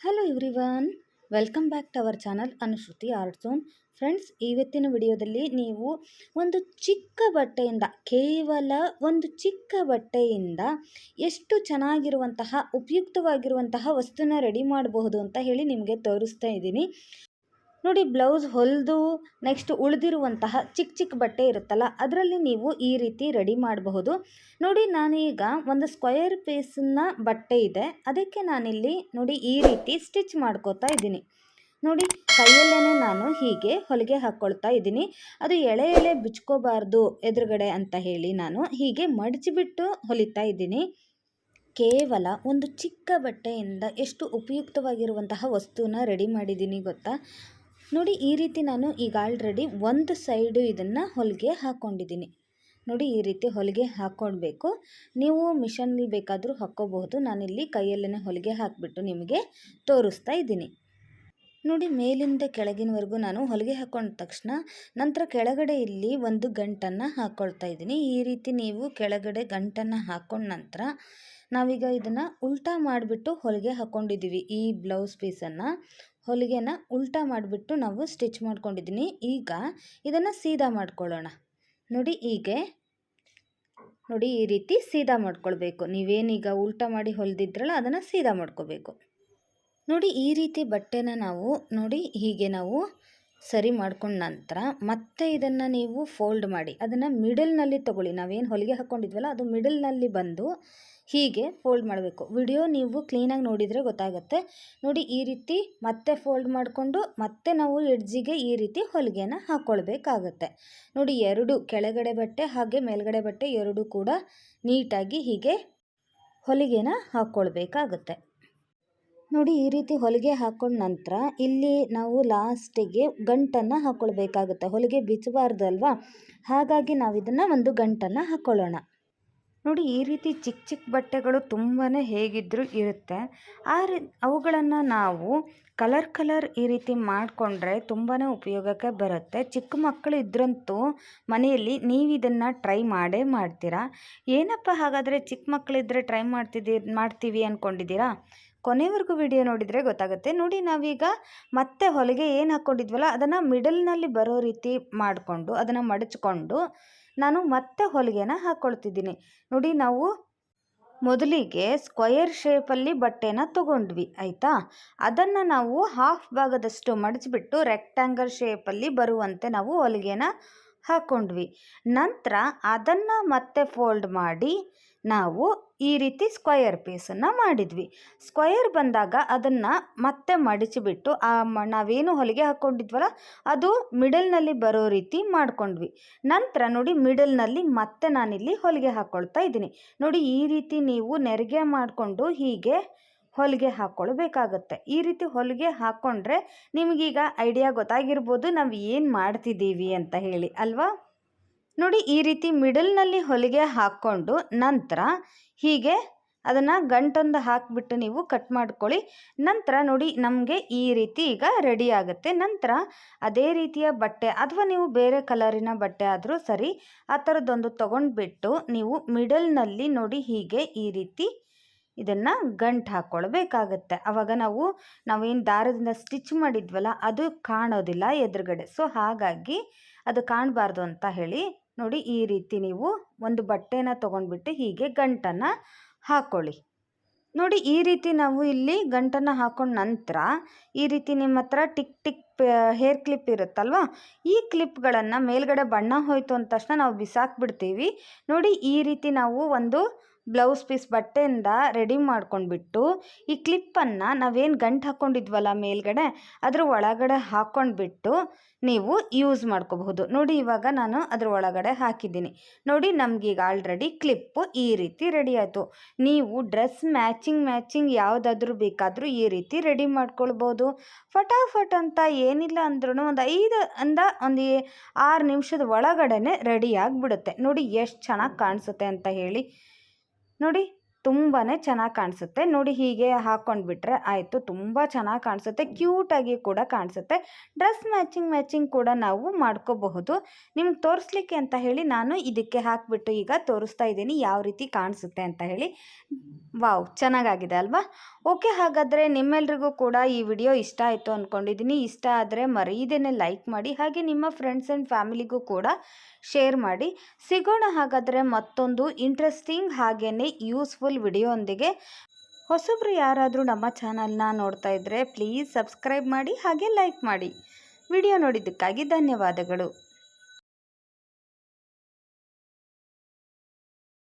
Hello everyone welcome back to our channel Anushruti art zone friends ಇವತ್ತಿನ ವಿಡಿಯೋದಲ್ಲಿ ನೀವು ಒಂದು ಚಿಕ್ಕ ಬಟ್ಟೆಯಿಂದ, ಕೇವಲ ಒಂದು ಚಿಕ್ಕ ಬಟ್ಟೆಯಿಂದ ಎಷ್ಟು ಚೆನ್ನಾಗಿರುವಂತಹ, ಉಪಯುಕ್ತವಾಗಿರುವಂತಹ ವಸ್ತುನ ರೆಡಿ ಮಾಡಬಹುದು ಅಂತ ಹೇಳಿ ನಿಮಗೆ ತೋರಿಸ್ತಾ ಇದ್ದೀನಿ. ನೋಡಿ ಬ್ಲೌಸ್ ಹೊಲಿದು ನೆಕ್ಸ್ಟ್ ಉಳಿದಿರುವಂತಹ ಚಿಕ್ಕ ಚಿಕ್ಕ ಬಟ್ಟೆ ಇರುತ್ತಲ್ಲ, ಅದರಲ್ಲಿ ನೀವು ಈ ರೀತಿ ರೆಡಿ ಮಾಡಬಹುದು. ನೋಡಿ ನಾನೀಗ ಒಂದು ಸ್ಕ್ವಯರ್ ಪೀಸನ್ನ ಬಟ್ಟೆ ಇದೆ, ಅದಕ್ಕೆ ನಾನಿಲ್ಲಿ ನೋಡಿ ಈ ರೀತಿ ಸ್ಟಿಚ್ ಮಾಡ್ಕೋತಾ ಇದ್ದೀನಿ. ನೋಡಿ ಕೈಯಲ್ಲೇ ನಾನು ಹೀಗೆ ಹೊಲಿಗೆ ಹಾಕ್ಕೊಳ್ತಾ ಇದ್ದೀನಿ. ಅದು ಎಳೆ ಎಳೆ ಬಿಚ್ಕೋಬಾರ್ದು ಎದುರುಗಡೆ ಅಂತ ಹೇಳಿ ನಾನು ಹೀಗೆ ಮಡಚಿಬಿಟ್ಟು ಹೊಲಿತಾ ಇದ್ದೀನಿ. ಕೇವಲ ಒಂದು ಚಿಕ್ಕ ಬಟ್ಟೆಯಿಂದ ಎಷ್ಟು ಉಪಯುಕ್ತವಾಗಿರುವಂತಹ ವಸ್ತುನ ರೆಡಿ ಮಾಡಿದ್ದೀನಿ ಗೊತ್ತಾ? ನೋಡಿ ಈ ರೀತಿ ನಾನು ಈಗ ಆಲ್ರೆಡಿ ಒಂದು ಸೈಡು ಇದನ್ನು ಹೊಲಿಗೆ ಹಾಕ್ಕೊಂಡಿದ್ದೀನಿ ನೋಡಿ ಈ ರೀತಿ ಹೊಲಿಗೆ ಹಾಕ್ಕೊಳ್ಬೇಕು ನೀವು ಮಿಷನ್ಲಿ ಬೇಕಾದರೂ ಹಾಕ್ಕೋಬಹುದು. ನಾನಿಲ್ಲಿ ಕೈಯಲ್ಲೇ ಹೊಲಿಗೆ ಹಾಕಿಬಿಟ್ಟು ನಿಮಗೆ ತೋರಿಸ್ತಾ ಇದ್ದೀನಿ. ನೋಡಿ ಮೇಲಿಂದ ಕೆಳಗಿನವರೆಗೂ ನಾನು ಹೊಲಿಗೆ ಹಾಕ್ಕೊಂಡ ತಕ್ಷಣ ನಂತರ ಕೆಳಗಡೆ ಇಲ್ಲಿ ಒಂದು ಗಂಟನ್ನು ಹಾಕ್ಕೊಳ್ತಾ ಇದ್ದೀನಿ. ಈ ರೀತಿ ನೀವು ಕೆಳಗಡೆ ಗಂಟನ್ನು ಹಾಕ್ಕೊಂಡ ನಂತರ ನಾವೀಗ ಇದನ್ನು ಉಲ್ಟಾ ಮಾಡಿಬಿಟ್ಟು ಹೊಲಿಗೆ ಹಾಕ್ಕೊಂಡಿದ್ದೀವಿ ಈ ಬ್ಲೌಸ್ ಪೀಸನ್ನು ಹೊಲಿಗೆನ ಉಲ್ಟಾ ಮಾಡಿಬಿಟ್ಟು ನಾವು ಸ್ಟಿಚ್ ಮಾಡ್ಕೊಂಡಿದ್ದೀನಿ ಈಗ ಇದನ್ನು ಸೀದಾ ಮಾಡ್ಕೊಳ್ಳೋಣ. ನೋಡಿ ಹೀಗೆ. ನೋಡಿ ಈ ರೀತಿ ಸೀದಾ ಮಾಡ್ಕೊಳ್ಬೇಕು. ನೀವೇನೀಗ ಉಲ್ಟಾ ಮಾಡಿ ಹೊಲಿದಿದ್ರಲ್ಲ ಅದನ್ನು ಸೀದಾ ಮಾಡ್ಕೋಬೇಕು. ನೋಡಿ ಈ ರೀತಿ ಬಟ್ಟೆನ ನಾವು ನೋಡಿ ಹೀಗೆ ನಾವು ಸರಿ ಮಾಡ್ಕೊಂಡ ನಂತರ ಮತ್ತೆ ಇದನ್ನು ನೀವು ಫೋಲ್ಡ್ ಮಾಡಿ, ಅದನ್ನು ಮಿಡಲ್ನಲ್ಲಿ ತಗೊಳ್ಳಿ. ನಾವೇನು ಹೊಲಿಗೆ ಹಾಕ್ಕೊಂಡಿದ್ವಲ್ಲ ಅದು ಮಿಡಲ್ನಲ್ಲಿ ಬಂದು ಹೀಗೆ ಫೋಲ್ಡ್ ಮಾಡಬೇಕು. ವಿಡಿಯೋ ನೀವು ಕ್ಲೀನಾಗಿ ನೋಡಿದರೆ ಗೊತ್ತಾಗುತ್ತೆ. ನೋಡಿ, ಈ ರೀತಿ ಮತ್ತೆ ಫೋಲ್ಡ್ ಮಾಡಿಕೊಂಡು ಮತ್ತೆ ನಾವು ಎಡ್ಜಿಗೆ ಈ ರೀತಿ ಹೊಲಿಗೆನ ಹಾಕ್ಕೊಳ್ಬೇಕಾಗತ್ತೆ ನೋಡಿ, ಎರಡು ಕೆಳಗಡೆ ಬಟ್ಟೆ ಹಾಗೆ ಮೇಲ್ಗಡೆ ಬಟ್ಟೆ ಎರಡು ಕೂಡ ನೀಟಾಗಿ ಹೀಗೆ ಹೊಲಿಗೆನ ಹಾಕ್ಕೊಳ್ಬೇಕಾಗತ್ತೆ ನೋಡಿ, ಈ ರೀತಿ ಹೊಲಿಗೆ ಹಾಕೊಂಡ ನಂತರ ಇಲ್ಲಿ ನಾವು ಲಾಸ್ಟಿಗೆ ಗಂಟನ್ನು ಹಾಕ್ಕೊಳ್ಬೇಕಾಗುತ್ತೆ ಹೊಲಿಗೆ ಬಿಚ್ಚಬಾರ್ದು ಅಲ್ವಾ ಹಾಗಾಗಿ ನಾವು ಇದನ್ನು ಒಂದು ಗಂಟನ್ನು ಹಾಕ್ಕೊಳ್ಳೋಣ ನೋಡಿ, ಈ ರೀತಿ ಚಿಕ್ಕ ಚಿಕ್ಕ ಬಟ್ಟೆಗಳು ತುಂಬಾ ಹೇಗಿದ್ದರೂ ಇರುತ್ತೆ. ಆ ರೀ, ಅವುಗಳನ್ನು ನಾವು ಕಲರ್ ಕಲರ್ ಈ ರೀತಿ ಮಾಡಿಕೊಂಡ್ರೆ ತುಂಬಾ ಉಪಯೋಗಕ್ಕೆ ಬರುತ್ತೆ. ಚಿಕ್ಕ ಮಕ್ಕಳು ಇದ್ರಂತೂ ಮನೆಯಲ್ಲಿ ನೀವು ಇದನ್ನು ಟ್ರೈ ಮಾಡೇ ಮಾಡ್ತೀರಾ? ಏನಪ್ಪ ಹಾಗಾದರೆ ಚಿಕ್ಕ ಮಕ್ಕಳಿದ್ರೆ ಟ್ರೈ ಮಾಡ್ತಿದ್ದೀರಿ ಮಾಡ್ತೀವಿ ಅಂದ್ಕೊಂಡಿದ್ದೀರಾ ಕೊನೆವರೆಗೂ ವಿಡಿಯೋ ನೋಡಿದರೆ ಗೊತ್ತಾಗುತ್ತೆ. ನೋಡಿ, ನಾವೀಗ ಮತ್ತೆ ಹೊಲಿಗೆ ಏನು ಹಾಕ್ಕೊಂಡಿದ್ವಲ್ಲ ಅದನ್ನು ಮಿಡಲ್ನಲ್ಲಿ ಬರೋ ರೀತಿ ಮಾಡಿಕೊಂಡು, ಅದನ್ನು ಮಡಚ್ಕೊಂಡು ನಾನು ಮತ್ತೆ ಹೊಲಿಗೆನ ಹಾಕ್ಕೊಳ್ತಿದ್ದೀನಿ ನೋಡಿ, ನಾವು ಮೊದಲಿಗೆ ಸ್ಕ್ವಯರ್ ಶೇಪಲ್ಲಿ ಬಟ್ಟೆನ ತೊಗೊಂಡ್ವಿ, ಆಯಿತಾ? ಅದನ್ನು ನಾವು ಹಾಫ್ ಭಾಗದಷ್ಟು ಮಡಚಿಬಿಟ್ಟು, ರೆಕ್ಟ್ಯಾಂಗಲ್ ಶೇಪಲ್ಲಿ ಬರುವಂತೆ ನಾವು ಹೊಲಿಗೆನ ಹಾಕ್ಕೊಂಡ್ವಿ ನಂತರ ಅದನ್ನು ಮತ್ತೆ ಫೋಲ್ಡ್ ಮಾಡಿ ನಾವು ಈ ರೀತಿ ಸ್ಕ್ವಯರ್ ಪೀಸನ್ನು ಮಾಡಿದ್ವಿ. ಸ್ಕ್ವಯರ್ ಬಂದಾಗ ಅದನ್ನು ಮತ್ತೆ ಮಡಚಿಬಿಟ್ಟು, ಆ ಮ, ನಾವೇನು ಹೊಲಿಗೆ ಹಾಕ್ಕೊಂಡಿದ್ವಲ್ಲ ಅದು ಮಿಡಲ್ನಲ್ಲಿ ಬರೋ ರೀತಿ ಮಾಡಿಕೊಂಡ್ವಿ. ನಂತರ ನೋಡಿ ಮಿಡಲ್ನಲ್ಲಿ ಮತ್ತೆ ನಾನಿಲ್ಲಿ ಹೊಲಿಗೆ ಹಾಕ್ಕೊಳ್ತಾ ಇದ್ದೀನಿ. ನೋಡಿ ಈ ರೀತಿ ನೀವು ನೆರಿಗೆ ಮಾಡಿಕೊಂಡು ಹೀಗೆ ಹೊಲಿಗೆ ಹಾಕ್ಕೊಳ್ಬೇಕಾಗತ್ತೆ. ಈ ರೀತಿ ಹೊಲಿಗೆ ಹಾಕ್ಕೊಂಡ್ರೆ ನಿಮಗೀಗ ಐಡಿಯಾ ಗೊತ್ತಾಗಿರ್ಬೋದು ನಾವು ಏನು ಮಾಡ್ತಿದ್ದೀವಿ ಅಂತ ಹೇಳಿ, ಅಲ್ವಾ? ನೋಡಿ, ಈ ರೀತಿ ಮಿಡಲ್ನಲ್ಲಿ ಹೊಲಿಗೆ ಹಾಕ್ಕೊಂಡು ನಂತರ ಹೀಗೆ ಅದನ್ನು ಗಂಟೊಂದು ಹಾಕಿಬಿಟ್ಟು ನೀವು ಕಟ್ ಮಾಡ್ಕೊಳ್ಳಿ. ನಂತರ ನೋಡಿ, ನಮಗೆ ಈ ರೀತಿ ಈಗ ರೆಡಿ ಆಗುತ್ತೆ. ನಂತರ ಅದೇ ರೀತಿಯ ಬಟ್ಟೆ ಅಥವಾ ನೀವು ಬೇರೆ ಕಲರಿನ ಬಟ್ಟೆ ಆದರೂ ಸರಿ, ಆ ಥರದ್ದೊಂದು ತೊಗೊಂಡ್ಬಿಟ್ಟು ನೀವು ಮಿಡಲ್ನಲ್ಲಿ ನೋಡಿ ಹೀಗೆ ಈ ರೀತಿ ಇದನ್ನು ಗಂಟು ಹಾಕ್ಕೊಳ್ಬೇಕಾಗತ್ತೆ ಆವಾಗ ನಾವು, ನಾವೇನು ದಾರದಿಂದ ಸ್ಟಿಚ್ ಮಾಡಿದ್ವಲ್ಲ, ಅದು ಕಾಣೋದಿಲ್ಲ ಎದುರುಗಡೆ. ಸೊ ಹಾಗಾಗಿ ಅದು ಕಾಣಬಾರ್ದು ಅಂತ ಹೇಳಿ ನೋಡಿ ಈ ರೀತಿ ನೀವು ಒಂದು ಬಟ್ಟೆನ ತೊಗೊಂಡ್ಬಿಟ್ಟು ಹೀಗೆ ಗಂಟನ್ನು ಹಾಕ್ಕೊಳ್ಳಿ ನೋಡಿ ಈ ರೀತಿ ನಾವು ಇಲ್ಲಿ ಗಂಟನ್ನು ಹಾಕೊಂಡ ನಂತರ ಈ ರೀತಿ ನಿಮ್ಮ ಹತ್ರ ಟಿಕ್ ಟಿಕ್ ಹೇರ್ ಕ್ಲಿಪ್ ಇರುತ್ತಲ್ವ? ಈ ಕ್ಲಿಪ್ಗಳನ್ನು ಮೇಲ್ಗಡೆ ಬಣ್ಣ ಹೋಯಿತು ಅಂದ ತಕ್ಷಣ ನಾವು ಬಿಸಾಕ್ಬಿಡ್ತೀವಿ. ನೋಡಿ ಈ ರೀತಿ ನಾವು ಒಂದು ಬ್ಲೌಸ್ ಪೀಸ್ ಬಟ್ಟೆಯಿಂದ ರೆಡಿ ಮಾಡ್ಕೊಂಡ್ಬಿಟ್ಟು, ಈ ಕ್ಲಿಪ್ಪನ್ನು ನಾವೇನು ಗಂಟು ಹಾಕ್ಕೊಂಡಿದ್ವಲ್ಲ ಮೇಲ್ಗಡೆ, ಅದ್ರ ಒಳಗಡೆ ಹಾಕ್ಕೊಂಡ್ಬಿಟ್ಟು ನೀವು ಯೂಸ್ ಮಾಡ್ಕೋಬಹುದು. ನೋಡಿ ಇವಾಗ ನಾನು ಅದ್ರ ಒಳಗಡೆ ಹಾಕಿದ್ದೀನಿ. ನೋಡಿ ನಮಗೀಗ ಆಲ್ರೆಡಿ ಕ್ಲಿಪ್ಪು ಈ ರೀತಿ ರೆಡಿ ಆಯಿತು. ನೀವು ಡ್ರೆಸ್ ಮ್ಯಾಚಿಂಗ್ ಮ್ಯಾಚಿಂಗ್ ಯಾವುದಾದ್ರೂ ಬೇಕಾದರೂ ಈ ರೀತಿ ರೆಡಿ ಮಾಡ್ಕೊಳ್ಬೋದು. ಫಟಾಫಟ್ ಅಂತ ಏನಿಲ್ಲ ಅಂದ್ರೂ ಒಂದು ಐದು ಅಂದ ಒಂದು ಆರು ನಿಮಿಷದ ಒಳಗಡೆ ರೆಡಿ ಆಗಿಬಿಡುತ್ತೆ. ನೋಡಿ ಎಷ್ಟು ಚೆನ್ನಾಗಿ ಕಾಣಿಸುತ್ತೆ ಅಂತ ಹೇಳಿ. ನೋಡಿ ತುಂಬಾ ಚೆನ್ನಾಗಿ ಕಾಣಿಸುತ್ತೆ. ನೋಡಿ ಹೀಗೆ ಹಾಕ್ಕೊಂಡ್ಬಿಟ್ರೆ ಆಯಿತು, ತುಂಬ ಚೆನ್ನಾಗಿ ಕಾಣಿಸುತ್ತೆ. ಕ್ಯೂಟಾಗಿ ಕೂಡ ಕಾಣಿಸುತ್ತೆ. ಡ್ರೆಸ್ ಮ್ಯಾಚಿಂಗ್ ಮ್ಯಾಚಿಂಗ್ ಕೂಡ ನಾವು ಮಾಡ್ಕೋಬಹುದು. ನಿಮ್ಗೆ ತೋರಿಸ್ಲಿಕ್ಕೆ ಅಂತ ಹೇಳಿ ನಾನು ಇದಕ್ಕೆ ಹಾಕಿಬಿಟ್ಟು ಈಗ ತೋರಿಸ್ತಾ ಇದ್ದೀನಿ ಯಾವ ರೀತಿ ಕಾಣಿಸುತ್ತೆ ಅಂತ ಹೇಳಿ. ವಾವ್, ಚೆನ್ನಾಗಾಗಿದೆ ಅಲ್ವಾ? ಓಕೆ, ಹಾಗಾದರೆ ನಿಮ್ಮೆಲ್ರಿಗೂ ಕೂಡ ಈ ವಿಡಿಯೋ ಇಷ್ಟ ಆಯಿತು ಅಂದ್ಕೊಂಡಿದ್ದೀನಿ ಇಷ್ಟ ಆದರೆ ಮರೀದೇನೆ ಲೈಕ್ ಮಾಡಿ, ಹಾಗೆ ನಿಮ್ಮ ಫ್ರೆಂಡ್ಸ್ ಆ್ಯಂಡ್ ಫ್ಯಾಮಿಲಿಗೂ ಕೂಡ ಶೇರ್ ಮಾಡಿ. ಸಿಗೋಣ ಹಾಗಾದರೆ ಮತ್ತೊಂದು ಇಂಟ್ರೆಸ್ಟಿಂಗ್ ಹಾಗೆಯೇ ಯೂಸ್ಫುಲ್ ವಿಡಿಯೋಂದಿಗೆ ಹೊಸಬ್ರು ಯಾರಾದರೂ ನಮ್ಮ ಚಾನಲ್ನ ನೋಡ್ತಾ ಇದ್ದರೆ ಪ್ಲೀಸ್ ಸಬ್ಸ್ಕ್ರೈಬ್ ಮಾಡಿ ಹಾಗೆ ಲೈಕ್ ಮಾಡಿ. ವಿಡಿಯೋ ನೋಡಿದ್ದಕ್ಕಾಗಿ ಧನ್ಯವಾದಗಳು.